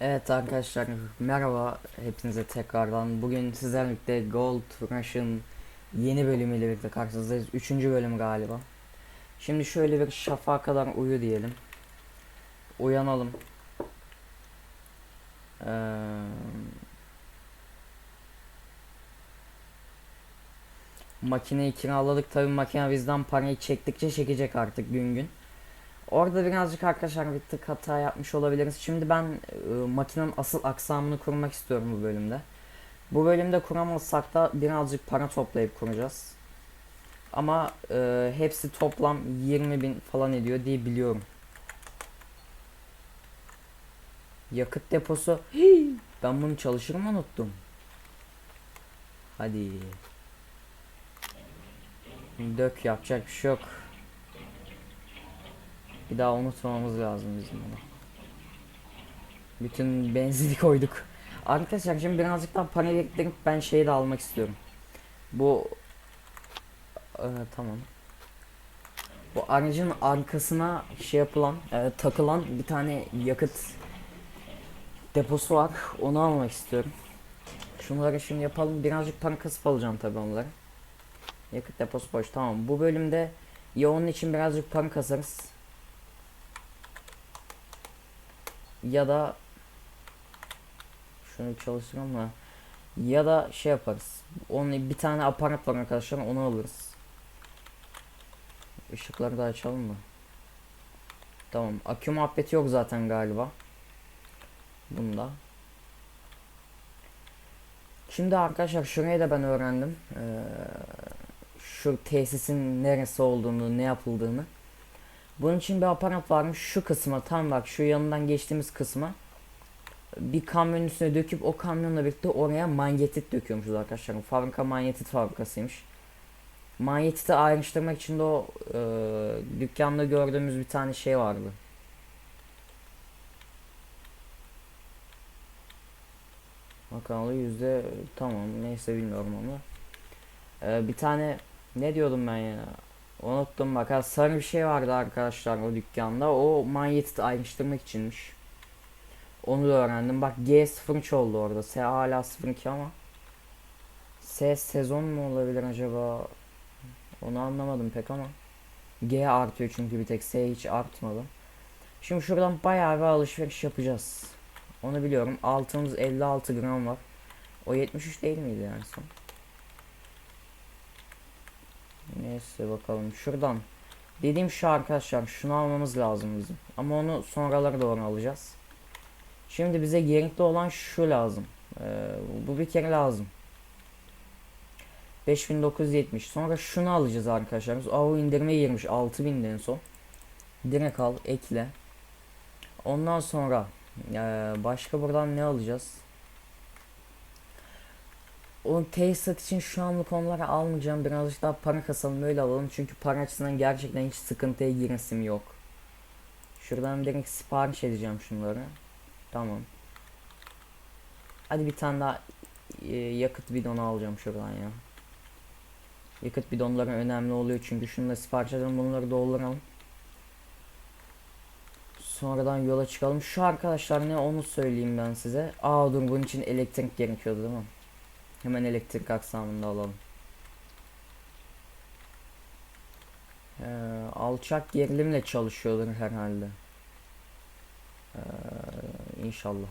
Evet arkadaşlar merhaba hepinize tekrardan. Bugün sizlerle birlikte Gold Rush'ın yeni bölümüyle birlikte karşınızdayız. Üçüncü bölüm galiba. Şimdi şöyle bir şafağa kadar uyu diyelim. Uyanalım. Ee, makineyi kiraladık. Tabi makine bizden parayı çektikçe çekecek artık gün gün. Orada birazcık arkadaşlar bir tık hata yapmış olabiliriz. Şimdi ben e, makinenin asıl aksamını kurmak istiyorum bu bölümde. Bu bölümde kuramazsak da birazcık para toplayıp kuracağız. Ama e, hepsi toplam 20 bin falan ediyor diye biliyorum. Yakıt deposu. Hii, ben bunu çalışırım unuttum. Hadi. Dök yapacak bir şey yok. Bir daha unutmamamız lazım bizim bunu. Bütün benzini koyduk. Arkadaşlar şimdi birazcık daha para biriktirip ben şeyi de almak istiyorum. Bu Ee, tamam. Bu aracın arkasına şey yapılan, e, takılan bir tane yakıt deposu var. Onu almak istiyorum. Şunları şimdi yapalım. Birazcık para kasıp alacağım tabii onları. Yakıt deposu boş. Tamam. Bu bölümde ya onun için birazcık para kasarız. Ya da şunu çalıştıralım mı? Ya da şey yaparız. Onu bir tane aparat var arkadaşlar onu alırız. Işıkları da açalım mı? Tamam. Akü muhabbeti yok zaten galiba. Bunda. Şimdi arkadaşlar şurayı da ben öğrendim. Ee, şu tesisin neresi olduğunu, ne yapıldığını. Bunun için bir aparat varmış. Şu kısma tam bak şu yanından geçtiğimiz kısma bir kamyonun üstüne döküp o kamyonla birlikte oraya manyetit döküyormuşuz arkadaşlar. Fabrika manyetit fabrikasıymış. Manyetiti ayrıştırmak için de o e, dükkanda gördüğümüz bir tane şey vardı. Bakalım yüzde tamam neyse bilmiyorum onu. E, bir tane ne diyordum ben ya? Unuttum bak sarı bir şey vardı arkadaşlar o dükkanda. O manyetiti ayrıştırmak içinmiş. Onu da öğrendim. Bak G03 oldu orada. S hala 02 ama. S sezon mu olabilir acaba? Onu anlamadım pek ama. G artıyor çünkü bir tek S hiç artmadı. Şimdi şuradan bayağı bir alışveriş yapacağız. Onu biliyorum. Altımız 56 gram var. O 73 değil miydi yani son? Neyse bakalım. Şuradan. Dediğim şu arkadaşlar. Şunu almamız lazım bizim. Ama onu sonraları doğru alacağız. Şimdi bize gerekli olan şu lazım. Ee, bu bir kere lazım. 5970. Sonra şunu alacağız arkadaşlar. Aa indirime girmiş. 6000 en son. Direkt al, ekle. Ondan sonra ee, başka buradan ne alacağız? O tesisat için şu anlık onları almayacağım. Birazcık daha para kasalım öyle alalım. Çünkü para açısından gerçekten hiç sıkıntıya giresim yok. Şuradan direkt sipariş edeceğim şunları. Tamam. Hadi bir tane daha e, yakıt bidonu alacağım şuradan ya. Yakıt bidonları önemli oluyor çünkü şunu da sipariş edelim bunları dolduralım. Sonradan yola çıkalım. Şu arkadaşlar ne onu söyleyeyim ben size. Aa dur bunun için elektrik gerekiyordu değil mi? Hemen elektrik aksamında alalım. Ee, alçak gerilimle çalışıyordur herhalde. Ee, inşallah.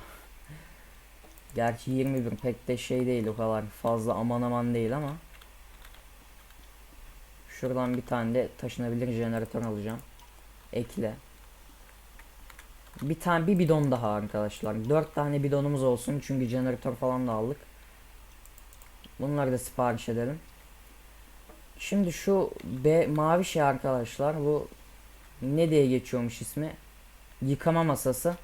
Gerçi 21 pek de şey değil o kadar fazla aman aman değil ama. Şuradan bir tane de taşınabilir jeneratör alacağım. Ekle. Bir tane bir bidon daha arkadaşlar. 4 tane bidonumuz olsun çünkü jeneratör falan da aldık. Bunları da sipariş edelim. Şimdi şu B mavi şey arkadaşlar bu ne diye geçiyormuş ismi? Yıkama masası.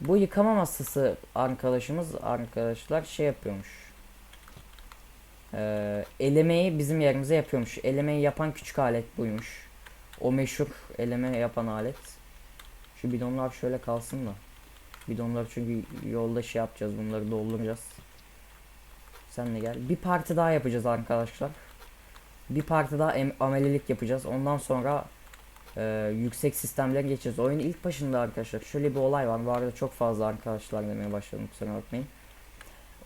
Bu yıkama masası arkadaşımız arkadaşlar şey yapıyormuş. Ee, elemeyi bizim yerimize yapıyormuş. Elemeyi yapan küçük alet buymuş. O meşhur eleme yapan alet. Şu bidonlar şöyle kalsın da. Bidonlar çünkü yolda şey yapacağız bunları dolduracağız. Sen de gel. Bir parti daha yapacağız arkadaşlar. Bir parti daha amelilik yapacağız. Ondan sonra e, yüksek sistemlere geçeceğiz. Oyunun ilk başında arkadaşlar şöyle bir olay var. Bu arada çok fazla arkadaşlar demeye başladım kusura bakmayın.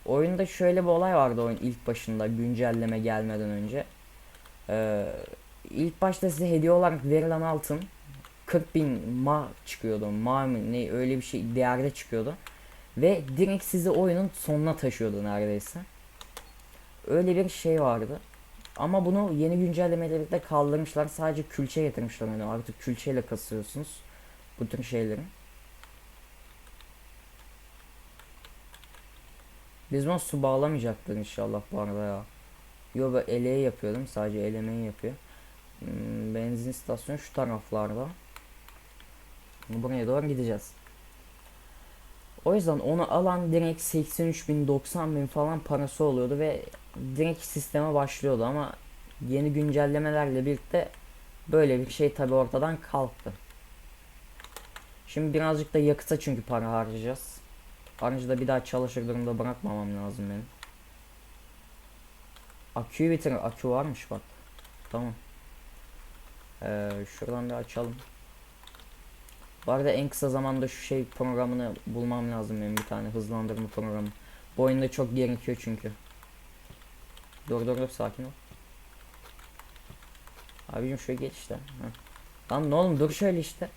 Oyunda şöyle bir olay vardı oyun ilk başında güncelleme gelmeden önce. Ee, ilk başta size hediye olarak verilen altın 40 bin ma çıkıyordu. Ma mı ne öyle bir şey değerde çıkıyordu. Ve direkt sizi oyunun sonuna taşıyordu neredeyse. Öyle bir şey vardı. Ama bunu yeni güncellemeyle birlikte kaldırmışlar. Sadece külçe getirmişler. Yani artık külçeyle kasıyorsunuz. Bu tür şeyleri. Biz bunu su bağlamayacaktık inşallah bu arada ya. Yo ben eleye yapıyordum. Sadece elemeyi yapıyor. Hmm, benzin istasyonu şu taraflarda. Buraya doğru gideceğiz. O yüzden onu alan direkt 83 bin 90 bin falan parası oluyordu ve direkt sisteme başlıyordu ama yeni güncellemelerle birlikte böyle bir şey tabi ortadan kalktı. Şimdi birazcık da yakıta çünkü para harcayacağız. Aracı da bir daha çalışır durumda bırakmamam lazım benim. Aküyü bitir. Akü varmış bak. Tamam. Ee, şuradan bir açalım. Bu arada en kısa zamanda şu şey programını bulmam lazım benim bir tane hızlandırma programı. Bu oyunda çok gerekiyor çünkü. Dur dur dur sakin ol. Abicim şöyle geç işte. Heh. Ne oğlum dur şöyle işte.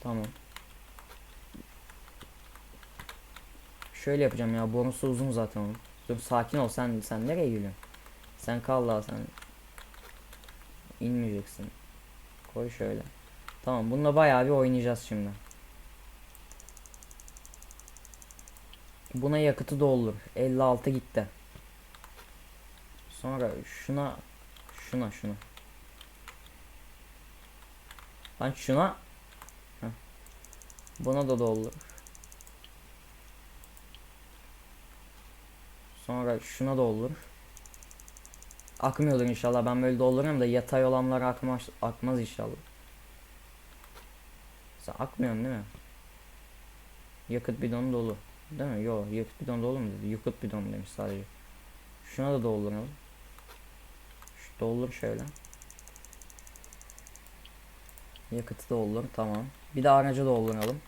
Tamam. Şöyle yapacağım ya borusu uzun zaten onun. Dur sakin ol sen sen nereye gülüyorsun? Sen kal daha sen. İnmeyeceksin. Koy şöyle. Tamam bununla bayağı bir oynayacağız şimdi. Buna yakıtı doldur. 56 gitti. Sonra şuna şuna şuna. Lan şuna. Buna da doldur. Sonra şuna doldur. Akmıyordur inşallah. Ben böyle dolduruyorum da yatay olanlar akmaz, akmaz inşallah. Sen akmıyorsun değil mi? Yakıt bidonu dolu. Değil mi? Yok yakıt bidonu dolu mu dedi. Yakıt bidonu demiş sadece. Şuna da dolduralım. Şu doldur şöyle. Yakıtı doldur tamam. Bir de aracı dolduralım.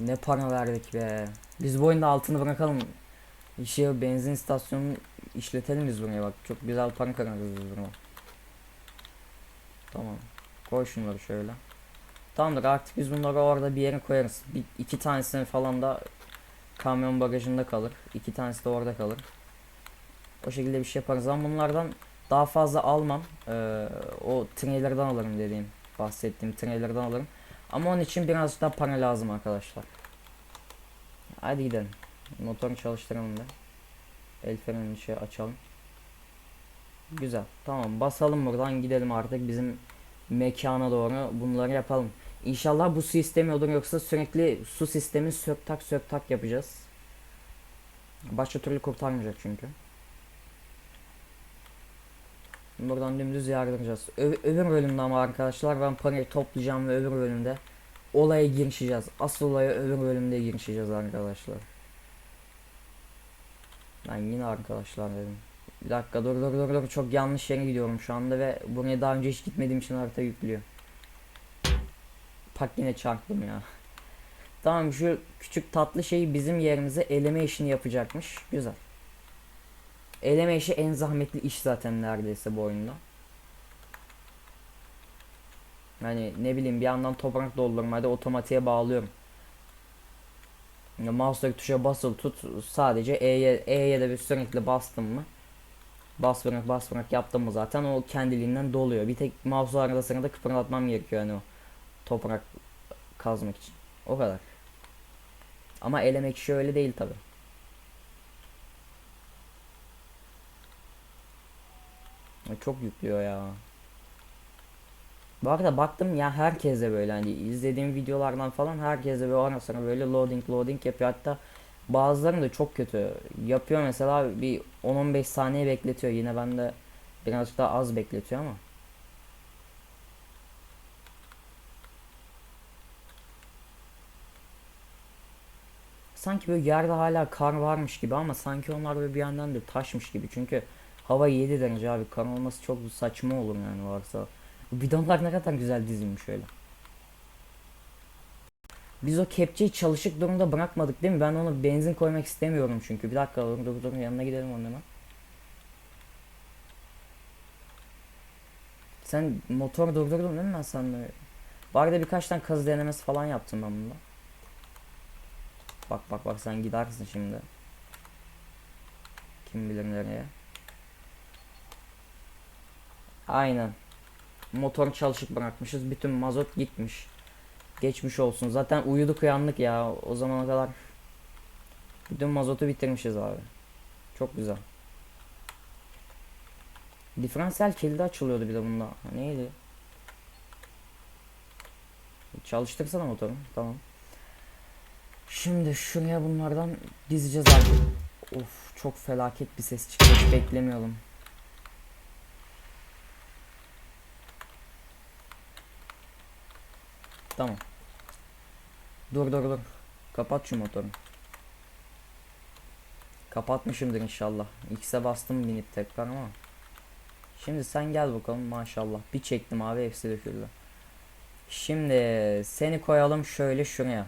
Ne para verdik be. Biz bu oyunda altını bırakalım. İşe benzin istasyonunu işletelim biz buraya bak. Çok güzel para kazanırız biz. Tamam. Koy şunları şöyle. Tamamdır artık biz bunları orada bir yere koyarız. Bir, iki tanesini falan da kamyon bagajında kalır. İki tanesi de orada kalır. O şekilde bir şey yaparız ama bunlardan daha fazla almam. Ee, o trailer'dan alırım dediğim bahsettiğim trailer'dan alırım. Ama onun için birazcık daha para lazım arkadaşlar. Hadi gidelim. Motoru çalıştıralım da. El frenini şey açalım. Güzel. Tamam basalım buradan gidelim artık bizim mekana doğru bunları yapalım. İnşallah bu su istemiyordur yoksa sürekli su sistemi sök tak sök tak yapacağız. Başka türlü kurtarmayacak çünkü. Buradan dümdüz yardıracağız. Ö öbür bölümde ama arkadaşlar ben parayı toplayacağım ve öbür bölümde olaya girişeceğiz. Asıl olaya öbür bölümde girişeceğiz arkadaşlar. Ben yine arkadaşlar dedim. Bir dakika dur dur dur dur çok yanlış yere gidiyorum şu anda ve buraya daha önce hiç gitmediğim için harita yüklüyor. Pak yine çarptım ya. Tamam şu küçük tatlı şey bizim yerimize eleme işini yapacakmış. Güzel. Eleme işi en zahmetli iş zaten neredeyse bu oyunda. Yani ne bileyim bir yandan toprak doldurmada otomatiğe bağlıyorum. Mouse'daki tuşa basılı tut sadece E'ye E'ye de bir sürekli bastım mı bas bırak bas bırak yaptım mı zaten o kendiliğinden doluyor. Bir tek mouse'u arada sırada kıpırdatmam gerekiyor yani o toprak kazmak için. O kadar. Ama elemek işi öyle değil tabi. Çok yüklüyor ya. Bu arada baktım ya herkese böyle hani izlediğim videolardan falan herkese böyle ara sıra böyle loading loading yapıyor. Hatta bazıları da çok kötü yapıyor mesela bir 10-15 saniye bekletiyor. Yine bende birazcık daha az bekletiyor ama. Sanki böyle yerde hala kar varmış gibi ama sanki onlar böyle bir yandan da taşmış gibi. Çünkü Hava 7 derece abi. Kar olması çok saçma olur yani varsa. Bu bidonlar ne kadar güzel dizilmiş öyle. Biz o kepçeyi çalışık durumda bırakmadık değil mi? Ben onu benzin koymak istemiyorum çünkü. Bir dakika dur dur dur yanına gidelim onun hemen. Sen motor durdurdun değil mi ben sana? Bu arada birkaç tane kazı denemesi falan yaptım ben bunda. Bak bak bak sen gidersin şimdi. Kim bilir nereye. Aynen. Motoru çalışık bırakmışız. Bütün mazot gitmiş. Geçmiş olsun. Zaten uyuduk uyandık ya. O zamana kadar bütün mazotu bitirmişiz abi. Çok güzel. Diferansiyel kilidi açılıyordu bir de bunda. Neydi? Çalıştırsana motoru. Tamam. Şimdi şuraya bunlardan dizeceğiz abi. Of çok felaket bir ses çıktı. Hiç beklemiyordum. Tamam. Dur dur dur. Kapat şu motoru. Kapatmışımdır inşallah. X'e bastım binip tekrar ama. Şimdi sen gel bakalım maşallah. Bir çektim abi hepsi döküldü. Şimdi seni koyalım şöyle şuraya.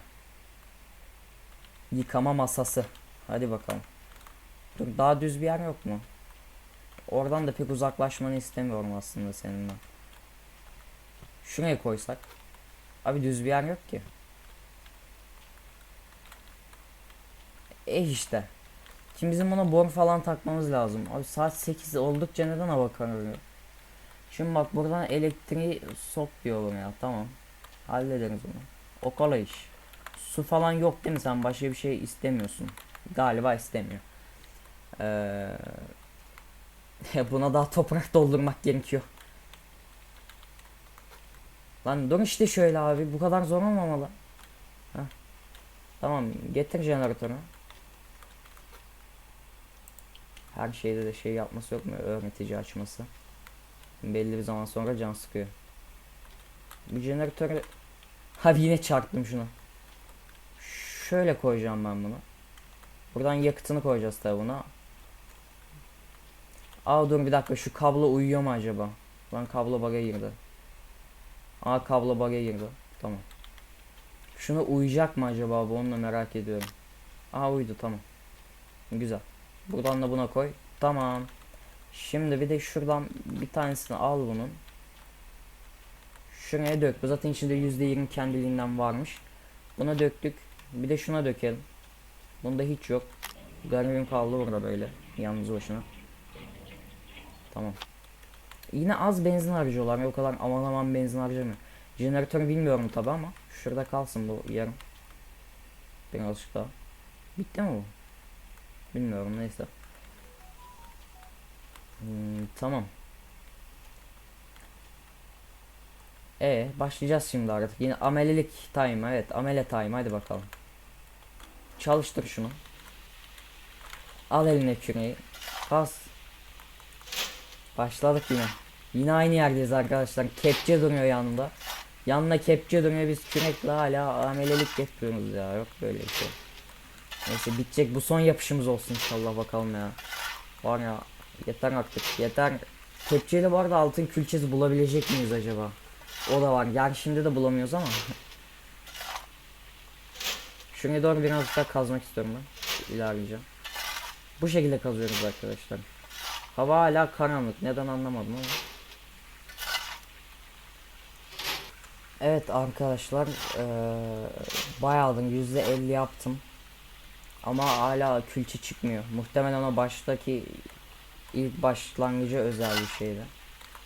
Yıkama masası. Hadi bakalım. Dur daha düz bir yer yok mu? Oradan da pek uzaklaşmanı istemiyorum aslında seninle. Şuraya koysak. Abi düz bir yer yok ki. Eh işte. Şimdi bizim buna boru falan takmamız lazım. Abi saat 8 oldukça neden hava kararıyor? Şimdi bak buradan elektriği sok diyorum ya tamam. Hallederiz bunu. O kolay iş. Su falan yok değil mi sen başka bir şey istemiyorsun. Galiba istemiyor. Ee, buna daha toprak doldurmak gerekiyor. Lan dur işte şöyle abi bu kadar zor olmamalı. Heh. Tamam getir jeneratörü. Her şeyde de şey yapması yok mu öğretici açması. Belli bir zaman sonra can sıkıyor. Bu jeneratörü Abi yine çarptım şunu. Şöyle koyacağım ben bunu. Buradan yakıtını koyacağız tabi buna. Aa dur bir dakika şu kablo uyuyor mu acaba? Lan kablo bug'a girdi. Aa kablo bug'a girdi. Tamam. Şuna uyacak mı acaba bu onu da merak ediyorum. Aa uydu tamam. Güzel. Buradan da buna koy. Tamam. Şimdi bir de şuradan bir tanesini al bunun. Şuraya dök. Bu zaten içinde %20 kendiliğinden varmış. Buna döktük. Bir de şuna dökelim. Bunda hiç yok. Garibim kaldı burada böyle. Yalnız başına. Tamam. Yine az benzin harcıyorlar. O kadar aman aman benzin harcamıyor. Jeneratörü bilmiyorum tabi ama. Şurada kalsın bu yarım. Birazcık daha. Bitti mi bu? Bilmiyorum neyse. Hmm, tamam. E başlayacağız şimdi artık. Yine amelelik time evet amele time hadi bakalım. Çalıştır şunu. Al eline küreği. Bas. Başladık yine. Yine aynı yerdeyiz arkadaşlar. Kepçe duruyor yanında. Yanına kepçe duruyor biz kürekle hala amelelik yapıyoruz ya. Yok böyle bir şey. Neyse bitecek bu son yapışımız olsun inşallah bakalım ya. Var ya yeter artık yeter. Kepçeyle bu arada altın külçesi bulabilecek miyiz acaba? O da var. Yani şimdi de bulamıyoruz ama. Şuraya doğru biraz daha kazmak istiyorum ben. İlerleyeceğim. Bu şekilde kazıyoruz arkadaşlar. Hava hala karanlık. Neden anlamadım ama. Evet arkadaşlar. Ee, bayağıdır %50 yaptım. Ama hala külçe çıkmıyor. Muhtemelen o baştaki ilk başlangıcı özel bir şeydi.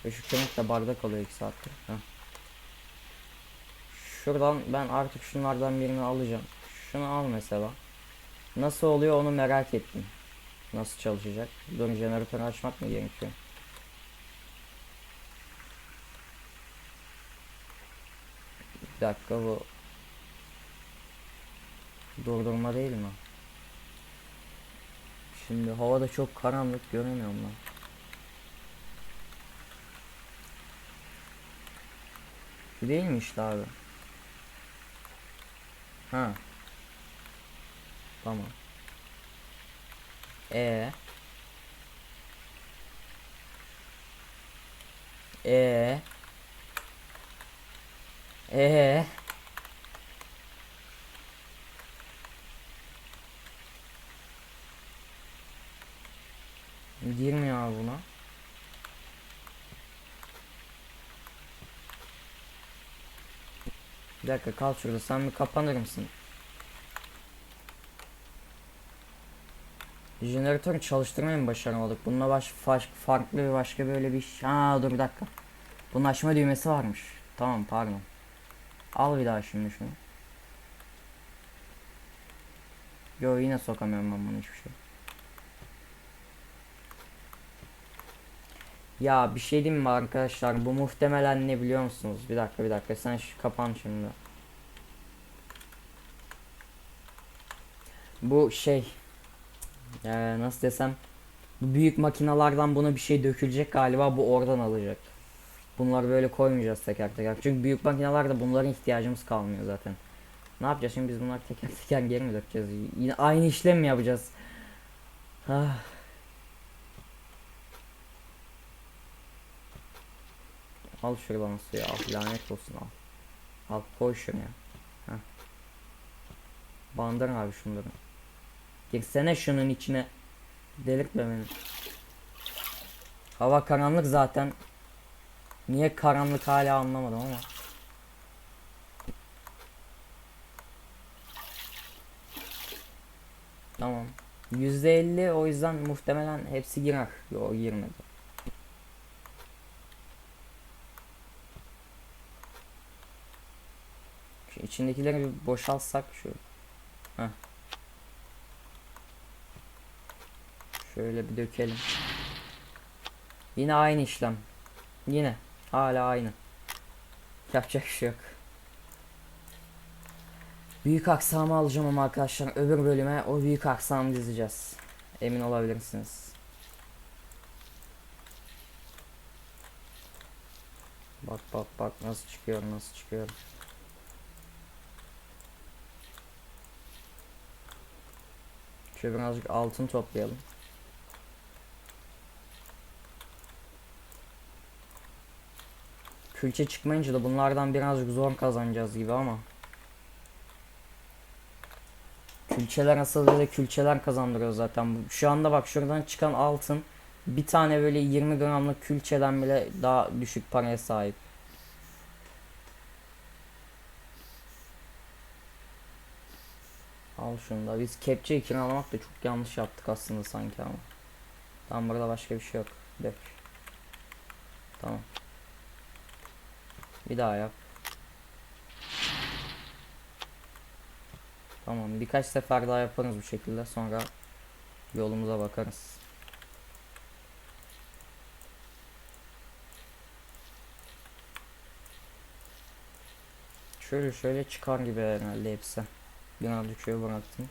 Ve şu kemik de bardak kalıyor 2 saattir. Heh. Şuradan ben artık şunlardan birini alacağım. Şunu al mesela. Nasıl oluyor onu merak ettim. Nasıl çalışacak? Dur jeneratörü açmak mı gerekiyor? Bir dakika bu durdurma değil mi? Şimdi havada çok karanlık göremiyorum lan. Bu değil mi işte abi? Ha. Tamam. E. E E Girmiyor abi buna. Bir dakika kal şurada sen bir kapanır mısın? Jeneratörü çalıştırmayı mı başaramadık? Bununla baş, faş- farklı bir başka böyle bir şey. Aa dur bir dakika. Bunun açma düğmesi varmış. Tamam pardon. Al bir daha şimdi şunu. Yo yine sokamıyorum ben bunu hiçbir şey. Ya bir şey diyeyim mi arkadaşlar? Bu muhtemelen ne biliyor musunuz? Bir dakika bir dakika sen şu kapan şimdi. Bu şey ee, nasıl desem bu büyük makinalardan buna bir şey dökülecek galiba bu oradan alacak. Bunları böyle koymayacağız teker teker. Çünkü büyük makinalarda bunların ihtiyacımız kalmıyor zaten. Ne yapacağız şimdi biz bunları teker teker geri mi dökeceğiz? Yine aynı işlem mi yapacağız? Ah. Al şuradan suyu al lanet olsun al. Al koy şuraya. Heh. Bandır abi şunları. Girsene şunun içine. Delirtme beni. Hava karanlık zaten. Niye karanlık hala anlamadım ama. Tamam. %50 o yüzden muhtemelen hepsi girer. Yo girmedi. Şu içindekileri bir boşaltsak şu. Heh. Şöyle bir dökelim. Yine aynı işlem. Yine. Hala aynı. Yapacak şey yok. Büyük aksamı alacağım ama arkadaşlar öbür bölüme o büyük aksamı dizeceğiz. Emin olabilirsiniz. Bak bak bak nasıl çıkıyor nasıl çıkıyor. Şöyle birazcık altın toplayalım. Külçe çıkmayınca da bunlardan birazcık zor kazanacağız gibi ama. Külçeler asıl böyle külçeler kazandırıyor zaten. Şu anda bak şuradan çıkan altın bir tane böyle 20 gramlık külçeden bile daha düşük paraya sahip. Al şunu da. Biz kepçeyi kiralamak da çok yanlış yaptık aslında sanki ama. Tamam burada başka bir şey yok. Dök. Tamam. Bir daha yap. Tamam birkaç sefer daha yaparız bu şekilde sonra yolumuza bakarız. Şöyle şöyle çıkar gibi herhalde hepsi. Birazcık şöyle bıraktım.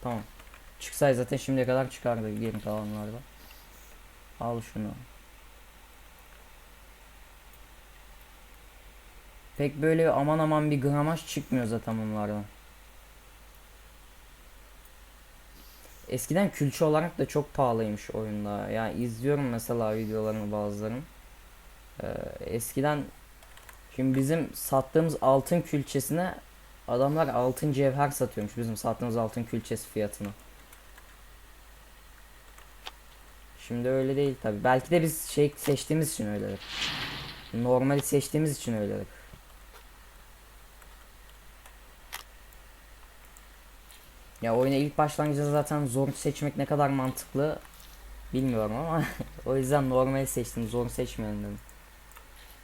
Tamam. Çıksaydı zaten şimdiye kadar çıkardı geri kalanlarda. Al şunu. Pek böyle aman aman bir gramaj çıkmıyor zaten bunlardan. Eskiden külçe olarak da çok pahalıymış oyunda. Yani izliyorum mesela videolarını bazılarını. Ee, eskiden şimdi bizim sattığımız altın külçesine adamlar altın cevher satıyormuş bizim sattığımız altın külçesi fiyatına. Şimdi öyle değil tabi. Belki de biz şey seçtiğimiz için öyledir. Normali seçtiğimiz için öyledir. Ya oyuna ilk başlangıçta zaten zor seçmek ne kadar mantıklı bilmiyorum ama o yüzden normali seçtim. Zor seçmeyelim dedim.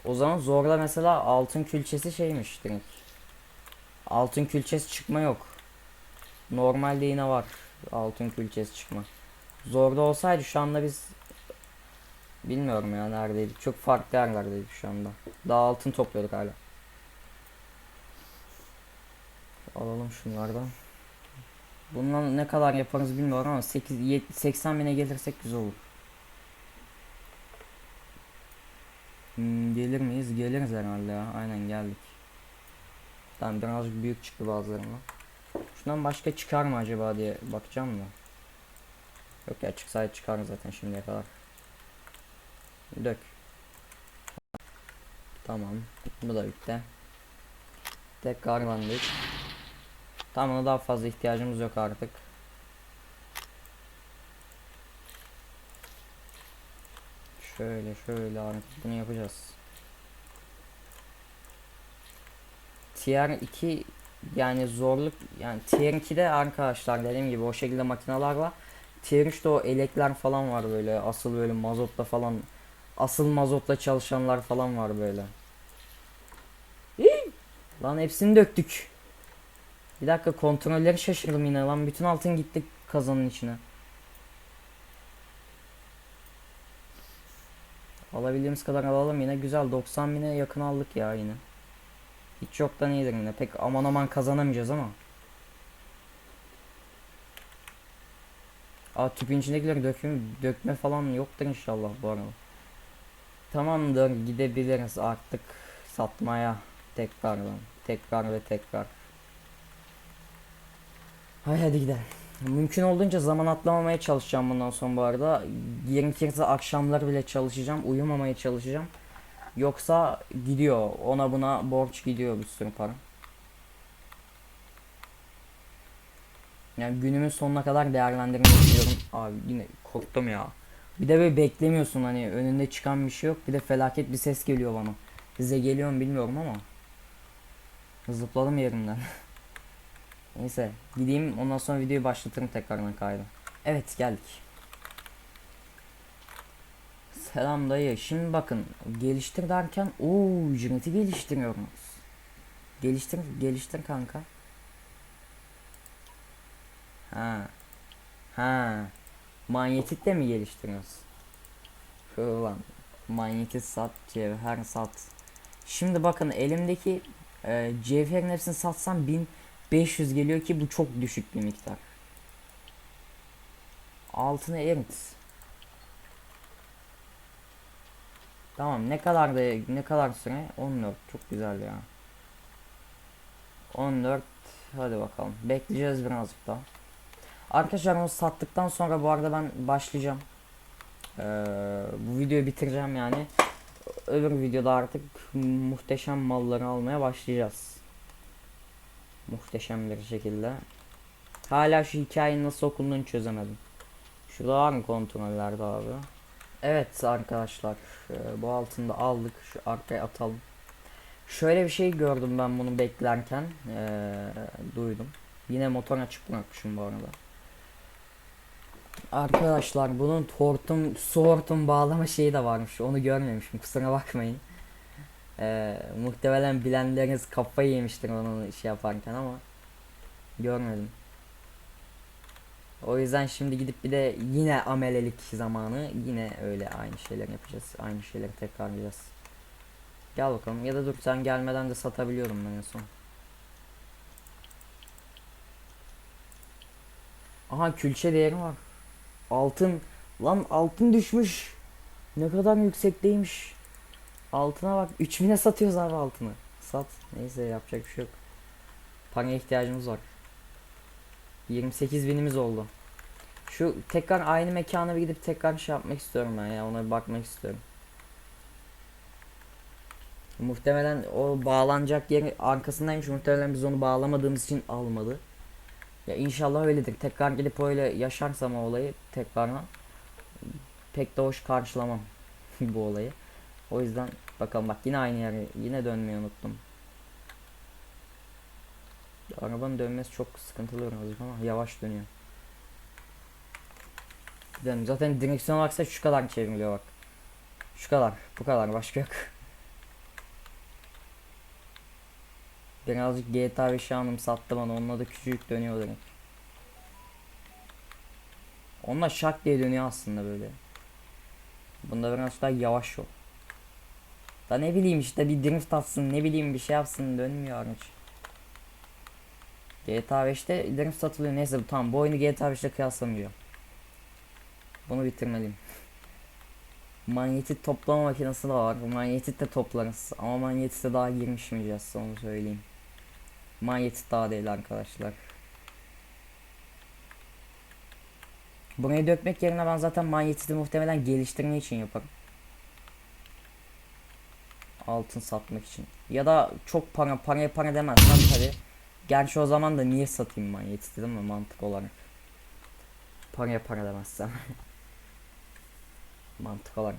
O zaman zorla mesela altın külçesi şeymiş direkt. Altın külçesi çıkma yok. Normalde yine var altın külçesi çıkma. Zorda olsaydı şu anda biz bilmiyorum ya neredeydik. Çok farklı yerlerdeydik şu anda. Daha altın topluyorduk hala. Alalım şunlardan. Bundan ne kadar yaparız bilmiyorum ama 8 yet- 80 bine gelirsek güzel olur. Hmm, gelir miyiz? Geliriz herhalde ya. Aynen geldik. Tamam birazcık büyük çıktı bazılarından. Şundan başka çıkar mı acaba diye bakacağım da. Yok ya çıksaydı çıkar zaten şimdiye kadar. Dök. Tamam. Bu da bitti. Tekrar bandık. Tamam daha fazla ihtiyacımız yok artık. Şöyle şöyle artık bunu yapacağız. Tier 2 yani zorluk yani Tier 2'de arkadaşlar dediğim gibi o şekilde makineler var. Tier 3'te o elekler falan var böyle asıl böyle mazotla falan asıl mazotla çalışanlar falan var böyle. Lan hepsini döktük. Bir dakika kontrolleri şaşırdım yine lan bütün altın gitti kazanın içine. Alabildiğimiz kadar alalım yine güzel 90 bine yakın aldık ya yine. Hiç yoktan iyidir yine pek aman aman kazanamayacağız ama. Aa tüpün içindekileri döküm, dökme falan yoktur inşallah bu arada. Tamamdır gidebiliriz artık satmaya tekrardan tekrar ve tekrar. Hay hadi gidelim. Mümkün olduğunca zaman atlamamaya çalışacağım bundan sonra bu arada. Gerekirse akşamları bile çalışacağım. Uyumamaya çalışacağım. Yoksa gidiyor. Ona buna borç gidiyor bir sürü para. Yani günümün sonuna kadar değerlendirmek istiyorum. Abi yine korktum ya. Bir de böyle beklemiyorsun hani önünde çıkan bir şey yok. Bir de felaket bir ses geliyor bana. Size geliyor mu bilmiyorum ama. Zıpladım yerimden. Neyse gideyim ondan sonra videoyu başlatırım tekrardan kaydı. Evet geldik. Selam dayı. Şimdi bakın geliştir derken ooo ücreti geliştiriyoruz. Geliştir geliştir kanka. Ha. Ha. Manyetik de mi geliştiriyoruz? Ulan manyetik sat, cevher sat. Şimdi bakın elimdeki e, cevherin hepsini satsam 1500 geliyor ki bu çok düşük bir miktar. Altını erit. Tamam ne kadar da ne kadar süre? 14 çok güzel ya. 14 hadi bakalım. Bekleyeceğiz birazcık daha. Arkadaşlar onu sattıktan sonra bu arada ben başlayacağım. Ee, bu videoyu bitireceğim yani. Öbür videoda artık muhteşem malları almaya başlayacağız. Muhteşem bir şekilde. Hala şu hikayenin nasıl okunduğunu çözemedim. Şurada var mı kontrollerde abi? Evet arkadaşlar e, bu altında aldık şu arkaya atalım. Şöyle bir şey gördüm ben bunu beklerken e, duydum. Yine motor açık bırakmışım bu arada. Arkadaşlar bunun tortum su hortum bağlama şeyi de varmış onu görmemişim kusura bakmayın. E, muhtemelen bilenleriniz kafayı yemiştir onu şey yaparken ama görmedim. O yüzden şimdi gidip bir de yine amelelik zamanı yine öyle aynı şeyler yapacağız. Aynı şeyleri tekrarlayacağız. Gel bakalım ya da dur sen gelmeden de satabiliyorum ben en son. Aha külçe değeri var. Altın. Lan altın düşmüş. Ne kadar yüksekteymiş. Altına bak. 3000'e satıyoruz abi altını. Sat. Neyse yapacak bir şey yok. Paraya ihtiyacımız var. 28 binimiz oldu. Şu tekrar aynı mekana bir gidip tekrar şey yapmak istiyorum ben ya ona bir bakmak istiyorum. Muhtemelen o bağlanacak yerin arkasındaymış. Muhtemelen biz onu bağlamadığımız için almadı. Ya inşallah öyledir. Tekrar gidip öyle yaşarsam o olayı tekrardan pek de hoş karşılamam bu olayı. O yüzden bakalım bak yine aynı yere yine dönmeyi unuttum. Arabanın dönmesi çok sıkıntılı birazcık ama yavaş dönüyor. Gidelim. Zaten direksiyon baksa şu kadar çevriliyor bak. Şu kadar. Bu kadar. Başka yok. Birazcık GTA 5 anım sattı bana. Onunla da küçücük dönüyor direkt. Onunla şak diye dönüyor aslında böyle. Bunda biraz daha yavaş o. Da ne bileyim işte bir drift atsın ne bileyim bir şey yapsın dönmüyor araç. GTA 5'te drift satılıyor neyse bu tamam bu oyunu GTA 5'te kıyaslamayacağım. Bunu bitirmeliyim. Manyetit toplama makinesi de var. Manyetit de toplarız. Ama manyetite daha girmişmeyeceğiz onu söyleyeyim. Manyetit daha değil arkadaşlar. Burayı dökmek yerine ben zaten manyetizmi muhtemelen geliştirme için yaparım. Altın satmak için. Ya da çok para paraya para demezsem tabi. Gerçi o zaman da niye satayım manyetisti değil mi mantık olarak. Paraya para demezsem. mantık olarak.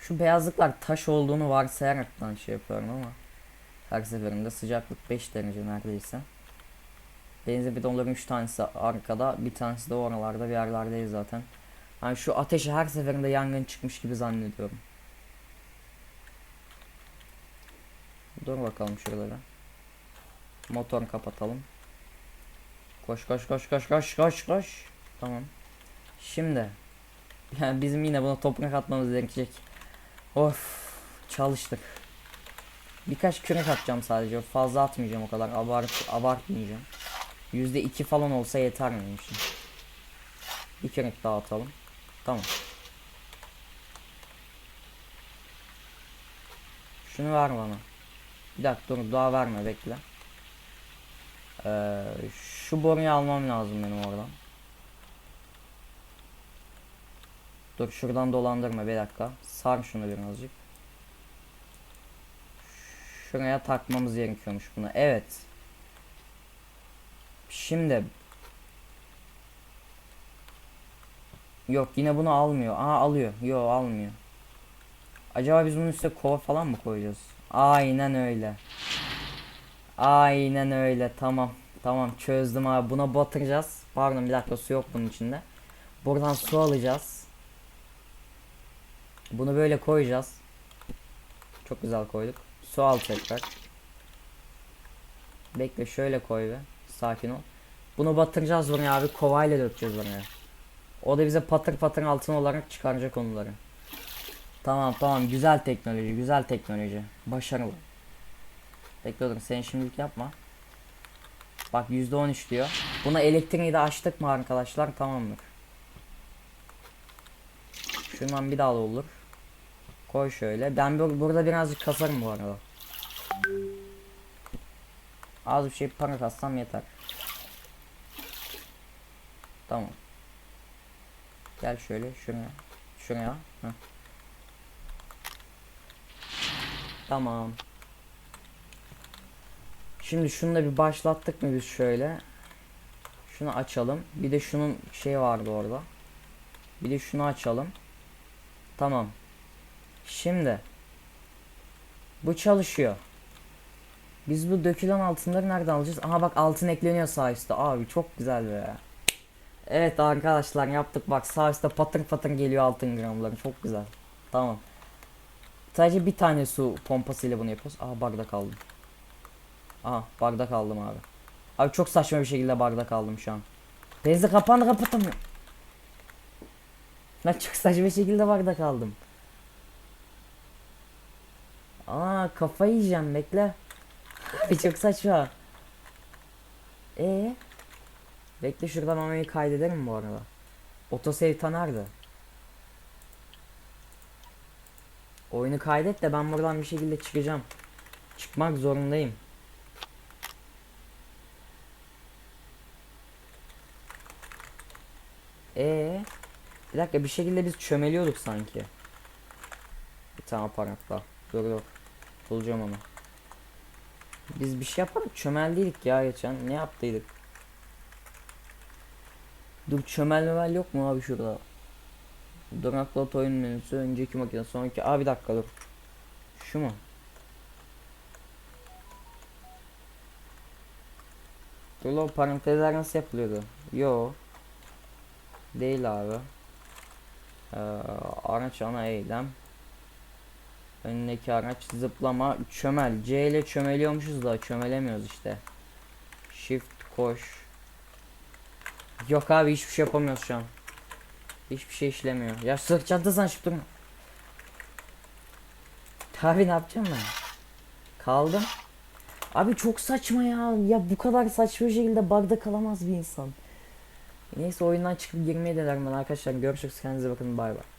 Şu beyazlıklar taş olduğunu varsayaraktan şey yapıyorum ama her seferinde sıcaklık 5 derece neredeyse. Benzin bidonların 3 tanesi arkada, bir tanesi de oralarda bir yerlerdeyiz zaten. Yani şu ateşi her seferinde yangın çıkmış gibi zannediyorum. Dur bakalım şuralara. Motor kapatalım. Koş koş koş koş koş koş koş. Tamam. Şimdi yani bizim yine buna toprak atmamız gerekecek. Of çalıştık. Birkaç kürek atacağım sadece. Fazla atmayacağım o kadar. Abart abartmayacağım. Yüzde iki falan olsa yeter benim için. Bir kürek daha atalım. Tamam. Şunu ver bana. Bir dakika dur daha verme bekle. Ee, şu boruyu almam lazım benim oradan. Dur şuradan dolandırma bir dakika. Sar şunu birazcık. Şuraya takmamız gerekiyormuş bunu. Evet. Şimdi. Yok yine bunu almıyor. Aa alıyor. Yok almıyor. Acaba biz bunun üstüne kova falan mı koyacağız? Aynen öyle. Aynen öyle. Tamam. Tamam çözdüm abi. Buna batıracağız. Pardon bir dakika su yok bunun içinde. Buradan su alacağız. Bunu böyle koyacağız. Çok güzel koyduk. Su al tekrar. Bekle şöyle koy be. Sakin ol. Bunu batıracağız buraya abi. Kovayla dökeceğiz oraya. O da bize patır patır altın olarak çıkaracak onları. Tamam tamam güzel teknoloji güzel teknoloji. Başarılı. Bekle dur sen şimdilik yapma. Bak %13 diyor. Buna elektriği de açtık mı arkadaşlar tamamdır. Şundan bir daha da olur. Koy şöyle. Ben bur- burada birazcık kasarım bu arada. Az bir şey para kassam yeter. Tamam. Gel şöyle şuraya. Şuraya. Heh. Tamam. Şimdi şunu da bir başlattık mı biz şöyle. Şunu açalım. Bir de şunun şey vardı orada. Bir de şunu açalım. Tamam. Şimdi bu çalışıyor. Biz bu dökülen altınları nereden alacağız? Aha bak altın ekleniyor sağ üstte. Abi çok güzel be. Evet arkadaşlar yaptık bak sağ üstte patır patır geliyor altın gramları. Çok güzel. Tamam. Sadece bir tane su pompasıyla bunu yapıyoruz. Aha bardak aldım. Aha bardak aldım abi. Abi çok saçma bir şekilde bardak aldım şu an. Benzin kapağını kapatamıyorum. Lan çok saçma bir şekilde bardak aldım. Aa kafayı yiyeceğim bekle. Abi çok saçma. Ee? Bekle şuradan onu kaydedelim bu arada. Otosave nerede? Oyunu kaydet de ben buradan bir şekilde çıkacağım. Çıkmak zorundayım. Ee, bir dakika bir şekilde biz çömeliyorduk sanki. Bir tane aparatla. Dur dur. Bulacağım onu. Biz bir şey yaparak çömeldiydik ya geçen. Ne yaptıydık? Dur çömel memel yok mu abi şurada? Donaklat oyun menüsü önceki makine sonraki. Aa bir dakika dur. Şu mu? Dur lan parantezler nasıl yapılıyordu? Yo. Değil abi. Ee, araç ana eylem. Önündeki araç zıplama çömel. C ile çömeliyormuşuz da çömelemiyoruz işte. Shift koş. Yok abi hiçbir şey yapamıyoruz şu an. Hiçbir şey işlemiyor. Ya sırt çantası açıp durma. Abi ne yapacağım ben? Kaldım. Abi çok saçma ya. Ya bu kadar saçma şekilde bug'da kalamaz bir insan. Neyse oyundan çıkıp girmeyi denerim ben arkadaşlar. Görüşürüz kendinize bakın bay bay.